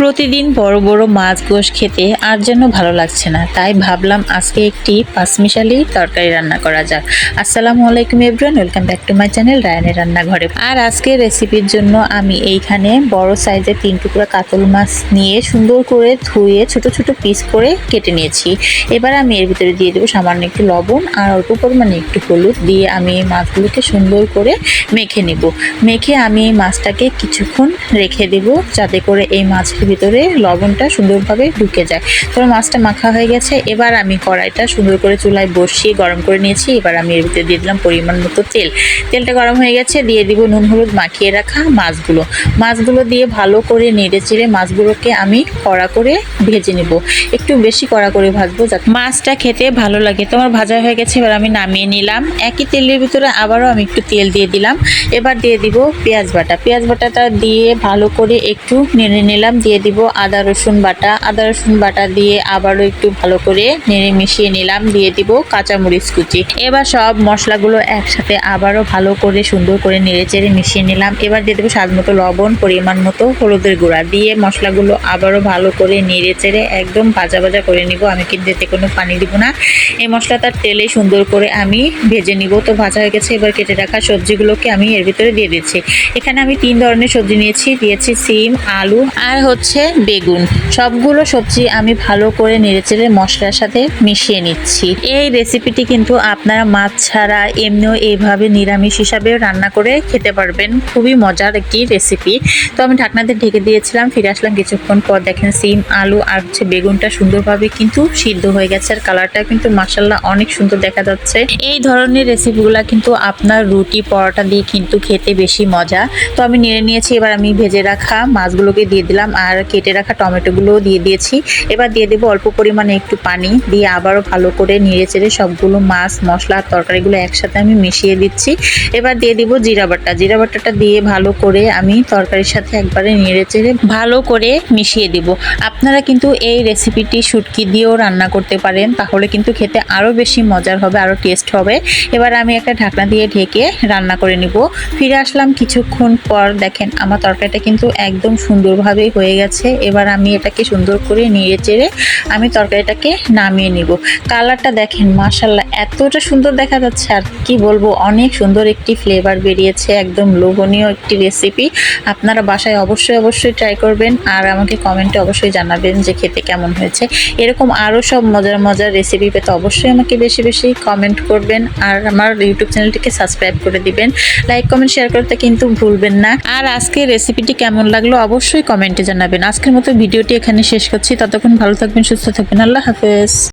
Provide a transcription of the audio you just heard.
প্রতিদিন বড় বড় মাছ গোশ খেতে আর যেন ভালো লাগছে না। তাই ভাবলাম আজকে একটি পাঁচমিশালি তরকারি রান্না করা যাক। আসসালামু আলাইকুম everyone welcome back to my channel রায়নের রান্নাঘরে। আর আজকে রেসিপির জন্য আমি এইখানে বড় সাইজের তিন টুকরা কাতল মাছ নিয়ে সুন্দর করে ধুয়ে ছোট ছোট পিস করে কেটে নিয়েছি। এবার আমি এর ভিতরে দিয়ে দেবো সামান্য একটু লবণ আর অল্প পরিমাণে একটু হলুদ দিয়ে আমি এই মাছগুলোকে সুন্দর করে মেখে নেব। মেখে আমি এই মাছটাকে কিছুক্ষণ রেখে দেব যাতে করে এই মাছের ভিতরে লবণটা সুন্দরভাবে ঢুকে যায়। তো মাছটা মাখা হয়ে গেছে। এবার আমি কড়াইটা সুন্দর করে চুলায় বসিয়ে গরম করে নিয়েছি। এবার আমি এর ভিতরে দিয়ে দিলাম পরিমাণ মতো তেল। তেলটা গরম হয়ে গেছে। দিয়ে দিব নুন, হলুদ মাখিয়ে রাখা মাছগুলো। মাছগুলো দিয়ে ভালো করে নেড়ে চেড়ে মাছগুলোকে আমি কড়া করে ভেজে নেব। একটু বেশি কড়া করে ভাজবো যাতে মাছটা খেতে ভালো লাগে। তোমার ভাজা হয়ে গেছে, এবার আমি নামিয়ে নিলাম। একই তেলের ভিতরে আবারও আমি একটু তেল দিয়ে দিলাম। এবার দিয়ে দিব পেঁয়াজ বাটা। পেঁয়াজ বাটাটা দিয়ে ভালো করে একটু নেড়ে নিলাম। দিয়ে দিব আদা, রসুন বাটা। আদা, রসুন বাটা দিয়ে আবারও একটু ভালো করে নেড়ে মিশিয়ে নিলাম। দিয়ে দিব কাঁচামরিচ কুচি। এবার সব মশলাগুলো একসাথে আবারও ভালো করে সুন্দর করে নেড়ে চেড়ে মিশিয়ে নিলাম। এবার দিয়ে দেবো স্বাদ মতো লবণ, পরিমাণ মতো হলুদের গুঁড়া। দিয়ে মশলাগুলো আবারও ভালো করে নেড়ে চেড়ে একদম ভাজা ভাজা করে নিব। আমি কিন্তু এতে কোনো পানি দিব না। এই মশলাটার তেলে সুন্দর করে আমি ভেজে নিব। তো ভাজা হয়ে গেছে। এবার কেটে রাখা সবজিগুলোকে আমি এর ভিতরে দিয়ে দিচ্ছি। এখানে আমি তিন ধরনের সবজি নিয়েছি। দিয়েছি সিম, আলু আর হচ্ছে বেগুন। সবগুলো সবজি আমি ভালো করে নেড়েচেড়ে মশলার সাথে মিশিয়ে নিচ্ছি। এই রেসিপিটি কিন্তু আপনারা মাছ ছাড়া এমনিও এইভাবে নিরামিষ হিসাবেও রান্না করে খেতে পারবেন। খুবই মজার একটি রেসিপি তো আমি ঢাকনাতে ঢেকে দিয়েছিলাম, ফিরে আসলাম কিছুক্ষণ পর দেখেন সিম, আলু আর হচ্ছে বেগুনটা সুন্দরভাবে কিন্তু সিদ্ধ হয়ে গেছে আর কালারটা কিন্তু মাসাল্লাহ অনেক সুন্দর দেখা যাচ্ছে। এই ধরনের রেসিপিগুলো কিন্তু আপনার রুটি, পরোটা দিয়ে কিন্তু খেতে বেশি মজা। তো আমি নেড়ে নিয়েছি, এবার আমি ভেজে রাখা মাছগুলোকে দিয়ে দিলাম আর কেটে রাখা টমেটোগুলোও দিয়ে দিয়েছি। এবার দিয়ে দেবো অল্প পরিমাণে একটু পানি, দিয়ে আবারও ভালো করে নেড়ে চেড়ে সবগুলো মাছ, মশলা আর তরকারিগুলো একসাথে আমি মিশিয়ে দিচ্ছি। এবার দিয়ে দিব জিরা বাটা। জিরা বাটাটা দিয়ে ভালো করে আমি তরকারির সাথে একবারে নেড়ে চেড়ে ভালো করে মিশিয়ে দিব। আপনারা কিন্তু এই রেসিপিটি শুটকি দিয়েও রান্না করতে পারেন, তাহলে কিন্তু খেতে আরও বেশি মজার হবে, আরও টেস্ট হবে। এবার আমি একটা ঢাকনা দিয়ে ঢেকে রান্না করে নিব। ফিরে আসলাম কিছুক্ষণ পর, দেখেন আমার তরকারিটা কিন্তু একদম সুন্দরভাবেই হয়ে গেছে। এবার আমি এটাকে সুন্দর করে নিয়ে চেড়ে আমি তরকারিটাকে নামিয়ে নিব। কালারটা দেখেন মাশাল্লাহ এতটা সুন্দর দেখা যাচ্ছে, আর কি বলব, অনেক সুন্দর একটি ফ্লেভার বেরিয়েছে, একদম লোভনীয় একটি রেসিপি আপনারা বাসায় অবশ্যই অবশ্যই ট্রাই করবেন, আর আমাকে কমেন্টে অবশ্যই জানাবেন যে খেতে কেমন হয়েছে। এরকম আরও সব মজার মজার রেসিপি পেতে অবশ্যই আমাকে বেশি বেশি কমেন্ট করবেন, আর আমার ইউটিউব চ্যানেলটিকে সাবস্ক্রাইব করে দিবেন। লাইক কমেন্ট শেয়ার করতে কিন্তু ভুলবেন না। আর আজকে রেসিপিটি কেমন লাগল, অবশ্যই কমেন্টে জানাবেন। আজকের মতো ভিডিওটি এখানে শেষ করছি। ততক্ষণ ভালো থাকবেন সুস্থ থাকবেন। আল্লাহ হাফেজ।